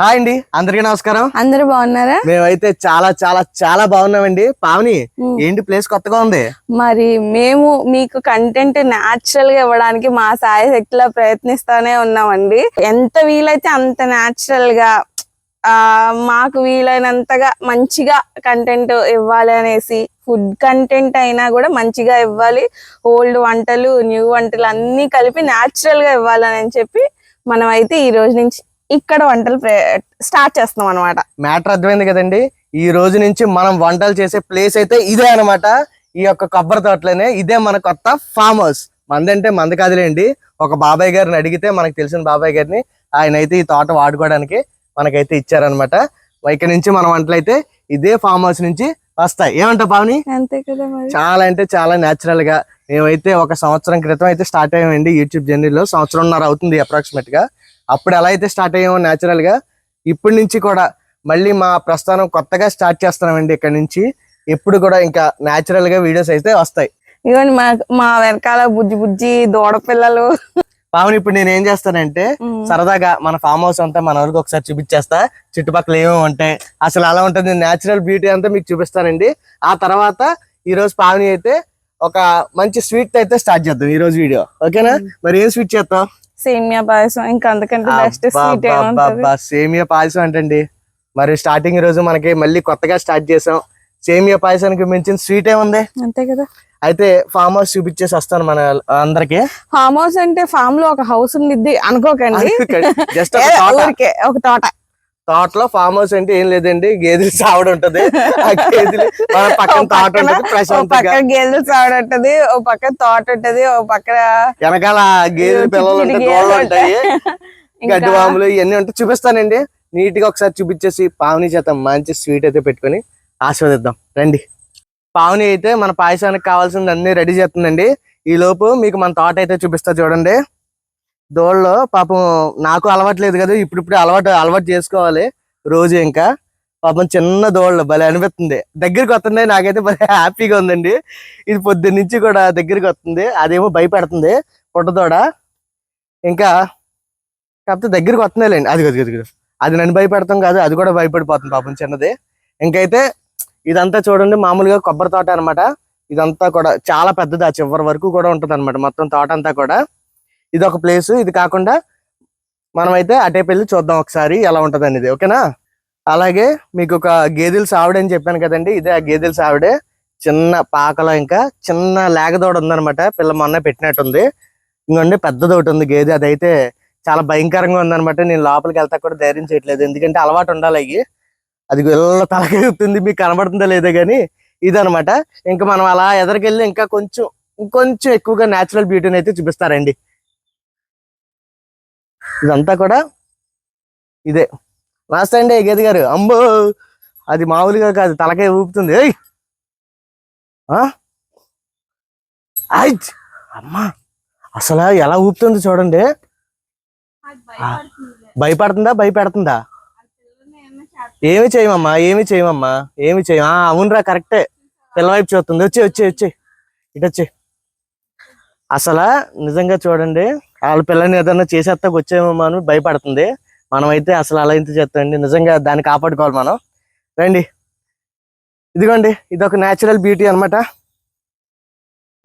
Hi అండి అందరికీ నమస్కారం. అందరూ బాగున్నారా? మేమైతే చాలా చాలా చాలా బాగున్నామండి. పావని ఏంటి ప్లేస్ కొత్తగా ఉంది? మరి మేము మీకు కంటెంట్ న్యాచురల్గా ఇవ్వడానికి మా సాయ శక్తిలో ప్రయత్నిస్తానే ఉన్నామండి. ఎంత వీలైతే అంత న్యాచురల్గా ఆ మాకు వీలైనంతగా మంచిగా కంటెంట్ ఇవ్వాలి అనేసి ఫుడ్ కంటెంట్ అయినా కూడా మంచిగా ఇవ్వాలి. ఓల్డ్ వంటలు న్యూ వంటలు అన్ని కలిపి న్యాచురల్గా ఇవ్వాలని చెప్పి మనం అయితే ఈ రోజు నుంచి ఇక్కడ వంటలు స్టార్ట్ చేస్తున్నాం అనమాట మ్యాటర్ అర్థమైంది కదండి? ఈ రోజు నుంచి మనం వంటలు చేసే ప్లేస్ అయితే ఇదే అన్నమాట. ఈ యొక్క కొబ్బరి తోటలోనే ఇదే మన కొత్త ఫామ్ హౌస్ మందంటే మంద కాదులేండి. ఒక బాబాయ్ గారిని అడిగితే మనకు తెలిసిన బాబాయ్ గారిని ఆయన అయితే ఈ తోట వాడుకోవడానికి మనకైతే ఇచ్చారనమాట ఇక్కడ నుంచి మన వంటలు అయితే ఇదే ఫామ్ హౌస్ నుంచి వస్తాయి. ఏమంటావు పావని? అంతే కదా మరి. చాలా అంటే చాలా న్యాచురల్గా మేమైతే ఒక సంవత్సరం క్రితం అయితే స్టార్ట్ అయ్యామండి యూట్యూబ్ జర్నీలో సంవత్సరంన్నర అవుతుంది అప్రాక్సిమేట్గా. అప్పుడు ఎలా అయితే స్టార్ట్ అయ్యామో న్యాచురల్గా ఇప్పటి నుంచి కూడా మళ్ళీ మా ప్రస్థానం కొత్తగా స్టార్ట్ చేస్తున్నామండి ఇక్కడ నుంచి. ఎప్పుడు కూడా ఇంకా న్యాచురల్గా వీడియోస్ అయితే వస్తాయి. ఇదిగోండి మా మా వెనకాల బుజ్జి బుజ్జి దూడ పిల్లలు. పావని ఇప్పుడు నేను ఏం చేస్తానంటే. సరదాగా మన ఫామ్ హౌస్ అంతా మన వరకు ఒకసారి చూపించేస్తా. చుట్టుపక్కల ఏమేమి ఉంటాయి? అసలు అలా ఉంటుంది. న్యాచురల్ బ్యూటీ అంతా మీకు చూపిస్తానండి. ఆ తర్వాత ఈ రోజు పావని అయితే ఒక మంచి స్వీట్ అయితే స్టార్ట్ చేద్దాం ఈ రోజు వీడియో. ఓకేనా? మరి ఏం స్వీట్ చేస్తాం సేమియా పాయసం. ఇంకా బెస్ట్ స్వీట్ సేమియా పాయసం అంటండి. మరి స్టార్టింగ్ రోజు మనకి మళ్ళీ కొత్తగా స్టార్ట్ చేసాం. సేమియా పాయసానికి మించిన స్వీట్ ఏముంది? అంతే కదా. అయితే ఫామ్ హౌస్ చూపించేసి వస్తాను మన అందరికి. ఫామ్ హౌస్ అంటే ఫామ్లో ఒక హౌస్ ఉండిద్ది అనుకోకండి. జస్ట్ ఒక తోట. తోటలో ఫామ్ హౌస్ అంటే ఏం లేదండి గేదెలు సావిడ ఉంటది. గేదెలు మన పక్కన తోట ఉంటది ప్రశాంతంగా. పక్కన గేదెలు సావిడ ఉంటది ఓ పక్కన తోట ఉంటది ఓ పక్కన వెనకాల గేదెల పిల్లలు ఉంటాయి. గడ్డి వాములు ఇవన్నీ ఉంటాయి చూపిస్తానండి. నీట్గా ఒకసారి చూపించేసి పావని చేత మంచి స్వీట్ అయితే పెట్టుకొని ఆస్వాదిద్దాం రండి. పావుని అయితే మన పాయసానికి కావాల్సింది అన్ని రెడీ చేస్తుందండి. ఈ లోపు మీకు మన తోట అయితే చూపిస్తా చూడండి. దోళ్ళు పాపం నాకు అలవాటు లేదు కదా ఇప్పుడిప్పుడే అలవాటు అలవాటు చేసుకోవాలి రోజు ఇంకా. పాపం చిన్న దోళ్ళు భలే అనిపిస్తుంది. దగ్గరికి వస్తుంది నాకైతే భలే హ్యాపీగా ఉందండి. ఇది పొద్దున్న నుంచి కూడా దగ్గరికి వస్తుంది. అదేమో భయపెడుతుంది పుట్టదోడ ఇంకా కాకపోతే దగ్గరికి వస్తుందిలేండి అది అది అది అది నన్ను భయపెడతాం కాదు అది కూడా భయపడిపోతుంది పాపం చిన్నది. ఇంకైతే ఇదంతా చూడండి మామూలుగా కొబ్బరి తోట అనమాట ఇదంతా కూడా చాలా పెద్దది ఆ చివరి వరకు కూడా ఉంటుంది అనమాట మొత్తం తోట అంతా కూడా. ఇది ఒక ప్లేస్ ఇది కాకుండా మనమైతే అటే వెళ్ళి చూద్దాం ఒకసారి ఎలా ఉంటుంది అనేది ఓకేనా? అలాగే మీకు ఒక గేదెల సావిడ అని చెప్పాను కదండి ఇదే ఆ గేదెల సావిడే. చిన్న పాకలో ఇంకా చిన్న లేగదోడ ఉందనమాట పిల్ల మొన్న పెట్టినట్టుంది. ఇంకోండి పెద్దది ఒకటి ఉంది గేదె అదైతే చాలా భయంకరంగా ఉందన్నమాట నేను లోపలికి వెళ్తా కూడా ధైర్యం చేయట్లేదు ఎందుకంటే అలవాటు ఉండాలి అవి అది వెళ్ళ తలకెళ్తుంది మీకు కనబడుతుందో లేదో కానీ ఇదనమాట ఇంకా మనం అలా ఎదరికెళ్ళి ఇంకా కొంచెం ఇంకొంచెం ఎక్కువగా న్యాచురల్ బ్యూటీని అయితే చూపిస్తారండి. ఇదంతా కూడా ఇదే. నమస్తే అండి గేది గారు. అంబో! అది మామూలుగా కాదు తలకాయ ఊపుతుంది. ఏయ్! ఆయ్ అమ్మా! అసలు ఎలా ఊపుతుంది చూడండి. భయపడుతుందా? భయపెడుతుందా? ఏమి చేయమమ్మా ఏమి చేయమమ్మా ఏమి చేయ అవునరా అవునురా కరెక్టే. పిల్లవైపు చూస్తుంది. వచ్చి వచ్చి వచ్చి. ఇటు అసలు నిజంగా చూడండి వాళ్ళ పిల్లని ఏదన్నా చేసేస్తాకు వచ్చేమమ్మా అని భయపడుతుంది. మనం అయితే అసలు అలా ఇంత చేస్తామండి? నిజంగా దాన్ని కాపాడుకోవాలి మనం. రండి. ఇదిగోండి ఇది ఒక న్యాచురల్ బ్యూటీ అన్నమాట.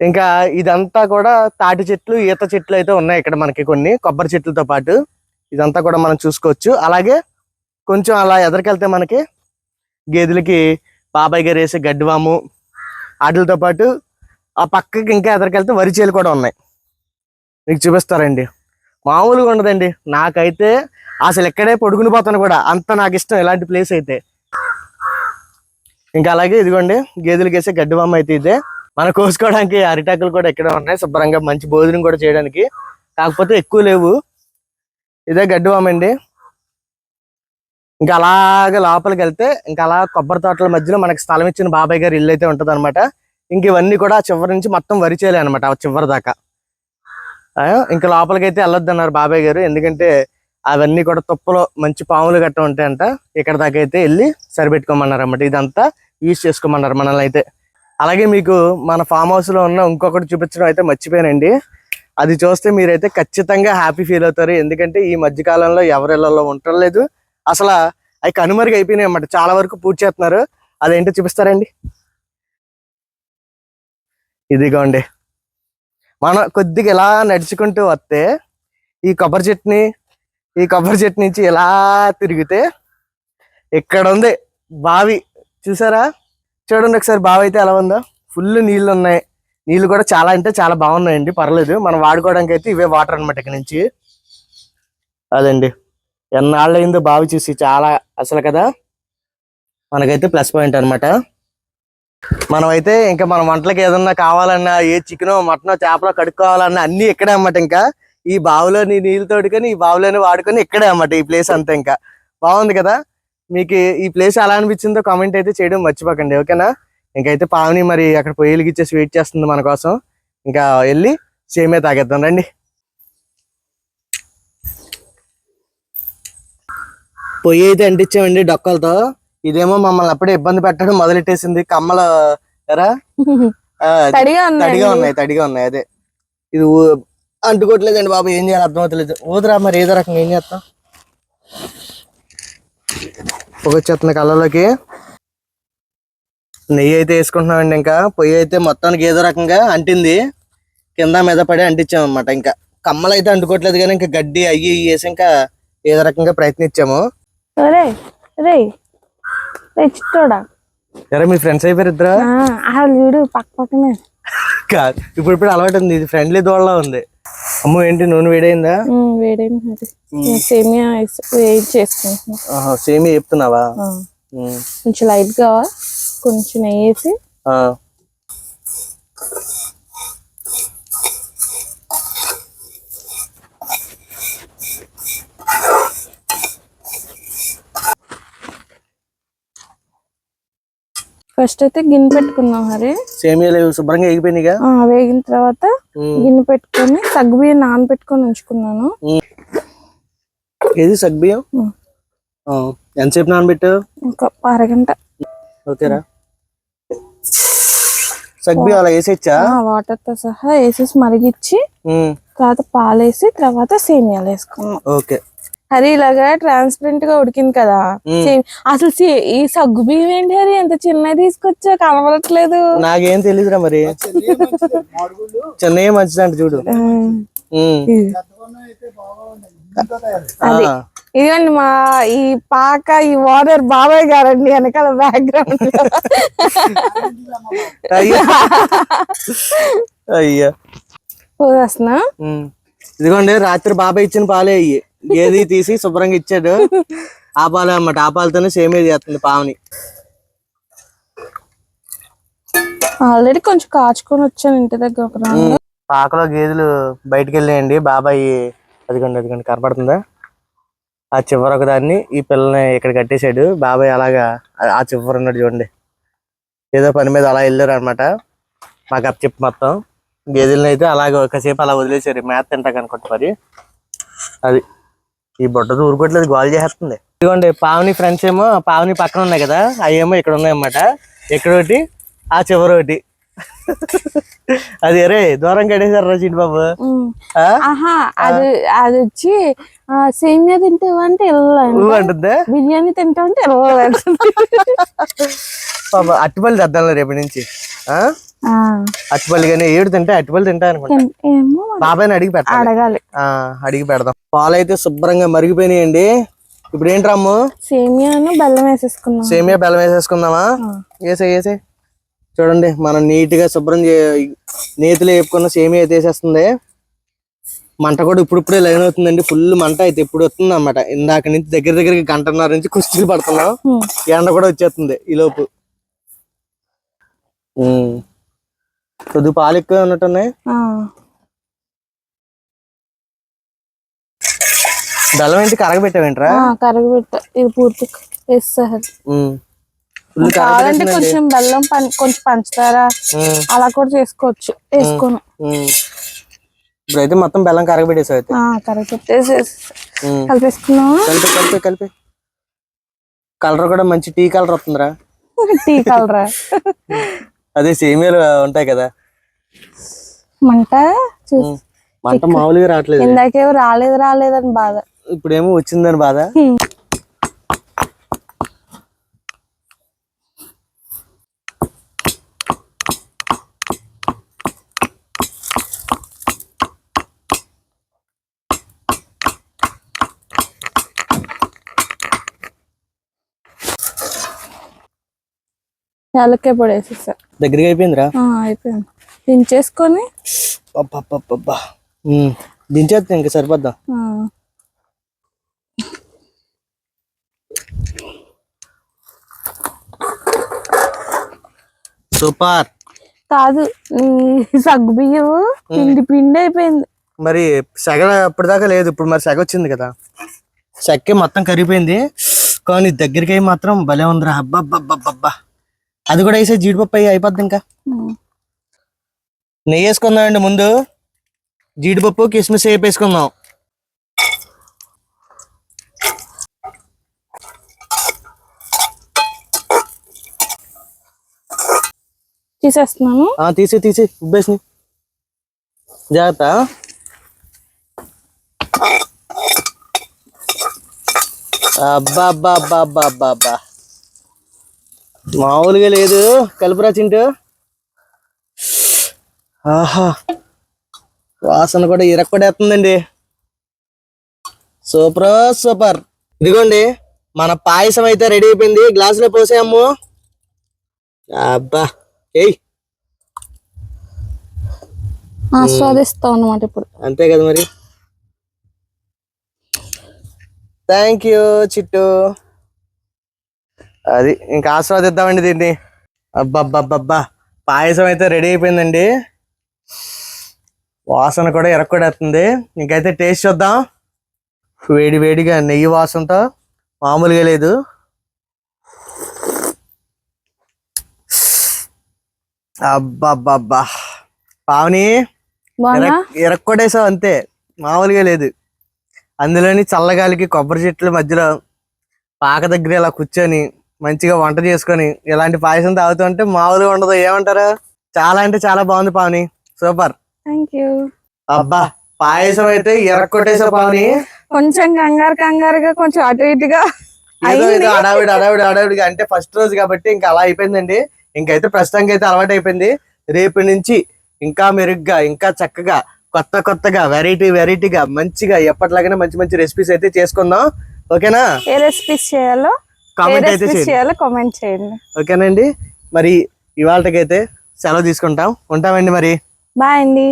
ఇంకా ఇదంతా కూడా తాటి చెట్లు ఈత చెట్లు అయితే ఉన్నాయి ఇక్కడ మనకి కొన్ని కొబ్బరి చెట్లతో పాటు. ఇదంతా కూడా మనం చూసుకోవచ్చు. అలాగే కొంచెం అలా ఎదరికెళ్తే మనకి గేదెలకి బాబాయ్ గారు వేసే గడ్డివాము వాటితో పాటు ఆ పక్కకి ఇంకా ఎదరికెళ్తే వరి చేలు కూడా ఉన్నాయి. మీకు చూపిస్తారండి. మామూలుగా ఉండదండి. నాకైతే అసలు ఎక్కడే పొడుగుని పోతాను కూడా. అంత నాకు ఇష్టం ఇలాంటి ప్లేస్ అయితే. ఇంకా అలాగే ఇదిగోండి గేదెలకు వేసే గడ్డివామ అయితే ఇదే. మనం కోసుకోవడానికి అరిటాకులు కూడా ఎక్కడ ఉన్నాయి. శుభ్రంగా మంచి భోజనం కూడా చేయడానికి. కాకపోతే ఎక్కువ లేవు. ఇదే గడ్డివామండి. ఇంకా అలాగే లోపలికి వెళ్తే ఇంకా అలా కొబ్బరి తోటల మధ్యలో మనకి స్థలం ఇచ్చిన బాబాయ్ గారి ఇల్లు అయితే ఉంటుంది అనమాట ఇంక ఇవన్నీ కూడా చివరి నుంచి మొత్తం వరి చేయాలి అనమాట ఆ చివరి దాకా. ఇంకా లోపలికి అయితే వెళ్ళొద్దు అన్నారు బాబాయ్ గారు. ఎందుకంటే అవన్నీ కూడా తుప్పలో మంచి పాములు గట్ట ఉంటాయంట. ఇక్కడ దాకా అయితే వెళ్ళి సరిపెట్టుకోమన్నారు అన్నమాట ఇదంతా యూజ్ చేసుకోమన్నారు మనల్ని అయితే. అలాగే మీకు మన ఫామ్ హౌస్లో ఉన్న ఇంకొకటి చూపించడం అయితే మర్చిపోయానండి. అది చూస్తే మీరైతే ఖచ్చితంగా హ్యాపీ ఫీల్ అవుతారు. ఎందుకంటే ఈ మధ్య కాలంలో ఎవరిళ్ళలో ఉండలేదు అసలు అవి కనుమరుగు అయిపోయినాయి అన్నమాట. చాలా వరకు పూర్తి చేస్తున్నారు. అదేంటో చూపిస్తారండి. ఇదిగోండి. మనం కొద్దిగా ఇలా నడుచుకుంటూ వస్తే ఈ కొబ్బరి చెట్టుని ఈ కొబ్బరి చెట్టు నుంచి ఇలా తిరిగితే ఇక్కడ ఉంది బావి. చూసారా? చూడండి ఒకసారి బావి అయితే ఎలా ఉందో. ఫుల్ నీళ్ళు ఉన్నాయి. నీళ్ళు కూడా చాలా అంటే చాలా బాగున్నాయండి. పర్లేదు. మనం వాడుకోవడానికి అయితే ఇవే వాటర్ అనమాట ఇక్కడ నుంచి. అదండి. ఎన్నాళ్ళు అయిందో బావి చూసి చాలా అసలు కదా? మనకైతే ప్లస్ పాయింట్ అన్నమాట. మనమైతే ఇంకా మన వంటలకు ఏదన్నా కావాలన్నా ఏ చికెన్ మటనో చేపలో కడుక్కోవాలన్నా అన్ని ఇక్కడే అన్నమాట ఇంకా. ఈ బావిలోని నీళ్ళు తోడుకొని ఈ బావిలోని వాడుకొని ఇక్కడే అన్నమాట ఈ ప్లేస్ అంతా ఇంకా. బాగుంది కదా? మీకు ఈ ప్లేస్ ఎలా అనిపించిందో కామెంట్ అయితే చేయడం మర్చిపోకండి ఓకేనా? ఇంకైతే పావని మరి అక్కడ పొయ్యి వెలిగిచ్చేసి వెయిట్ చేస్తుంది మన కోసం. ఇంకా వెళ్ళి సేమే తాగేద్దాం రండి. పొయ్యి అయితే అంటించామండి డొక్కలతో. ఇదేమో మమ్మల్ని అప్పుడే ఇబ్బంది పెట్టడం మొదలెట్టేసింది. కమ్మల ఎరా? తడిగా ఉన్నాయి తడిగా ఉన్నాయి అదే. ఇది అంటుకోవట్లేదండి బాబు ఏం చేయాలి అర్థమవుతలేదు ఊదరా మరి ఏదో రకంగా ఏం చేస్తాం? పొగొచ్చేస్తుంది కళ్ళలోకి. నెయ్యి అయితే వేసుకుంటున్నామండి ఇంకా. పొయ్యి అయితే మొత్తానికి ఏదో రకంగా అంటింది. కింద మీద పడి అంటించాం అనమాట ఇంకా. కమ్మలు అయితే అంటుకోవట్లేదు కానీ ఇంకా గడ్డి అయ్యి వేసి ఇంకా ఏదో రకంగా ప్రయత్నించాము. రే రే రే చిట్టోడా ఎరా మీ ఫ్రెండ్స్ అయిపోయారు ఇద్దరు? ఆ వీడు పక్క పక్కనే. కాదు ఇప్పుడు ఇప్పుడు అలవాటు ఉంది ఇది ఫ్రెండ్లీ దోళ్ళ ఉంది. అమ్మో ఏంటి నూనె వేడైందా? వేడైంది సేమియా వేడి చేసుకుంటున్నా. సేమ్ చెప్తున్నావా. కొంచెం లైట్గా కొంచెం నెయ్యి వేసి. ఫస్ట్ అయితే గిన్నె పెట్టుకున్నాం హరి. సేమియాలు శుభ్రంగా ఎగిపోయినాయిగా ఆ, వేగిన తర్వాత. గిన్నె పెట్టుకొని సగ్గుబియ్యం నానబెట్టుకొని ఉంచుకున్నాను. ఏది. ఆ. ఎంతసేపు నానబెట్టు ఒక అరగంట. ఓకేరా. సగ్బియ్యం అలా వేసేచ్చా? వాటర్తో సహా వేసేసి మరిగిచ్చి. తర్వాత పాలేసి తర్వాత సేమియాలు వేసుకున్నాం. ఓకే. హరి ఇలాగా ట్రాన్స్పరెంట్గా ఉడికింది కదా. అసలు ఈ సగ్గు బియ్యం ఏంటి హరి? ఎంత చిన్నది తీసుకొచ్చా? కనబడట్లేదు. నాకేం తెలీదురా మరి. చెన్నయ్య మంచిది అంట చూడు. ఇదిగోండి మా ఈ పాక ఈ వాటర్ బాబాయ్ గారండి వెనకాల బ్యాక్గ్రౌండ్ అయ్యా. అయ్యా. పోసేస్తున్నా. ఇదిగోండి రాత్రి బాబాయ్ ఇచ్చిన పాలే అయ్యి గేది తీసి శుభ్రంగా ఇచ్చాడు. ఆ పాలే అన్నమాట. ఆ పాలతోనే సేమే చేస్తుంది పావని. ఆల్రెడీ కొంచెం కాచుకొని వచ్చాను ఇంటి దగ్గర ఒక. పాకలో గేదెలు బయటికి వెళ్ళాయండి బాబాయ్ అదిగోండి అదిగోండి కనపడుతుందా? ఆ చివర ఒక దాన్ని ఈ పిల్లని ఇక్కడ కట్టేశాడు. బాబాయ్ అలాగా ఆ- ఆ చివర ఉన్నాడు చూడండి. ఏదో పని మీద అలా వెళ్ళారు అనమాట మాకు అప్ చెప్పి మొత్తం. గేదెలను అయితే అలాగే ఒకసేపు అలా వదిలేశారు. మేత తింటాక అనుకుంటా మరి. అది. ఈ బుట్టతో ఊరుకోవట్లేదు గోల్ చేస్తుంది ఇదిగోండి పావని ఫ్రెండ్స్ ఏమో పావని పక్కన ఉన్నాయి కదా అవి ఏమో ఇక్కడ ఉన్నాయి అన్నమాట ఇక్కడ ఒకటి ఆ చివర ఒకటి అది అరే దూరం కట్టేశారు రా చిట్టి బాబు అది అది వచ్చి సేమియా తింటావా అంటే వెళ్ళాలి ఊ అంటుందా? బిర్యానీ తింటావా అంటే వెళ్ళాలి పాప అట్టుపల్లి తెద్దాం రేపటి నుంచి. ఆ? అట్టుపల్లి కానీ ఏడు తింటే అట్టుపల్లి తింటా అనుకుంటా ఏమో. బాబాయ్ని అడిగి పెట్టాలి. అడగాలి. ఆ అడిగి పెడదాం. పాలు అయితే శుభ్రంగా మరిగిపోయినాయండి. ఇప్పుడు ఏంటి రమ్ము సేమియాను బెల్లం వేసేసుకున్నాం. సేమియా బెల్లం వేసేసుకుందామా. వేసే వేసే చూడండి మనం నీట్గా శుభ్రం చే నేతిలో వేపుకున్న సేమియా అయితే వేసేస్తుంది. మంట కూడా ఇప్పుడిప్పుడే లైన్ అవుతుందండి. ఫుల్ మంట అయితే ఇప్పుడు వస్తుంది అనమాట ఇందాక నుంచి దగ్గర దగ్గరికి గంటన్నర నుంచి కుస్తీలు పడుతున్నాం. ఎండ కూడా వచ్చేస్తుంది ఈ లోపు. ఉమ్. కొద్ది పాలు ఎక్కువ ఉన్నట్టున్నాయి. బెల్లం ఏంటి కరగబెట్టావేంట్రా? కరగబెట్ట. ఇది పూర్తి వేస్తారు కావాలంటే కొంచెం బెల్లం కొంచెం పంచదార అలా కూడా చేసుకోవచ్చు. వేసుకోను. ఇప్పుడైతే మొత్తం బెల్లం కరగబెట్టేసావు అయితే. కరగబెట్టేసి ఉమ్. కలిపేసుకున్నావా? కలిపి కలిపి కలిపి. కలర్ కూడా మంచి టీ కలర్ వస్తుందిరా. టీ కలరా? అదే సేమియాలు ఉంటాయి కదా. మంట. మంట మామూలుగా రావట్లేదు. ఇందాకేమో రాలేదు రాలేదని బాధ. ఇప్పుడేమో వచ్చిందని బాధ. యాలక్కాయ పొడి దగ్గరికి అయిపోయిందిరా? అయిపోయింది. దించేసుకొని దించేస్తా ఇంకా సరిపోద్దా? సూపర్. కాదు సగ్గు బియ్యం పిండి పిండి అయిపోయింది. మరి సెగ అప్పటిదాకా లేదు ఇప్పుడు మరి సెగ వచ్చింది కదా. సెక్కే మొత్తం కరిగిపోయింది. కానీ దగ్గరికి అయి మాత్రం భలే ఉందిరా. అబ్బబ్బబ్బబ్బబ్బా. అది కూడా వేసే జీడిపప్పు అయ్యి అయిపోద్ది ఇంకా. నెయ్యి వేసుకుందామండి ముందు. జీడిపప్పు కిస్మిస్ వేపు తీసేస్తున్నాను. ఆ, తీసి తీసి ఉబ్బేసి. జాగ్రత్త. అబ్బా అబ్బా అబ్బా అబ్బా అబ్బా అబ్బా మామూలుగా లేదు. కలుపురా చింటు. ఆహా. వాసన కూడా ఇరక్కడేస్తుందండి. Super super. ఇదిగోండి మన పాయసం అయితే రెడీ అయిపోయింది. గ్లాసులో పోసేయమ్ము. అబ్బా. ఏయ్. ఆస్వాదిస్తాం అన్నమాట ఇప్పుడు. అంతే కదా మరి? థ్యాంక్ యూ చిట్టు. అది ఇంకా ఆస్వాదిద్దామండి దీన్ని. అబ్బబ్బబ్బబ్బా. పాయసం అయితే రెడీ అయిపోయిందండి. వాసన కూడా ఎరక్కొడేస్తుంది. ఇంకైతే టేస్ట్ చూద్దాం. వేడి వేడిగా నెయ్యి వాసనతో మామూలుగా లేదు. అబ్బబ్బబ్బా. పావని ఎరక్కొడేసావు అంతే. మామూలుగా లేదు. అందులోని చల్లగాలికి కొబ్బరి చెట్ల మధ్యలో పాక దగ్గర ఇలా కూర్చొని మంచిగా వంట చేసుకొని ఇలాంటి పాయసం తాగుతుంటే మామూలుగా ఉండదు. ఏమంటారు? చాలా అంటే చాలా బాగుంది పావని. సూపర్. Thank you. అబ్బా పాయసం అయితే ఎరక్కొట్టేసావు పావని. కొంచెం కంగారు కంగారుగా కొంచెం అటు ఇటుగా అడావిడి అడావిడి అడావిడిగా అంటే ఫస్ట్ రోజు కాబట్టి ఇంకా అలా అయిపోయిందండి. ఇంకైతే ప్రస్తుతానికి అయితే అలవాటు అయిపోయింది రేపు నుంచి ఇంకా మెరుగ్గా ఇంకా చక్కగా కొత్త కొత్తగా వెరైటీ వెరైటీగా మంచిగా ఎప్పటిలాగానే మంచి మంచి రెసిపీస్ అయితే చేసుకుందాం. ఓకేనా? ఏ రెసిపీస్ చేయాలో కామెంట్ అయితే చేయండి. చేయాలో కామెంట్ చేయండి. ఓకేనండి. మరి ఇవాళకైతే సెలవు తీసుకుంటాం. ఉంటామండి మరి. బాయ్ అండి.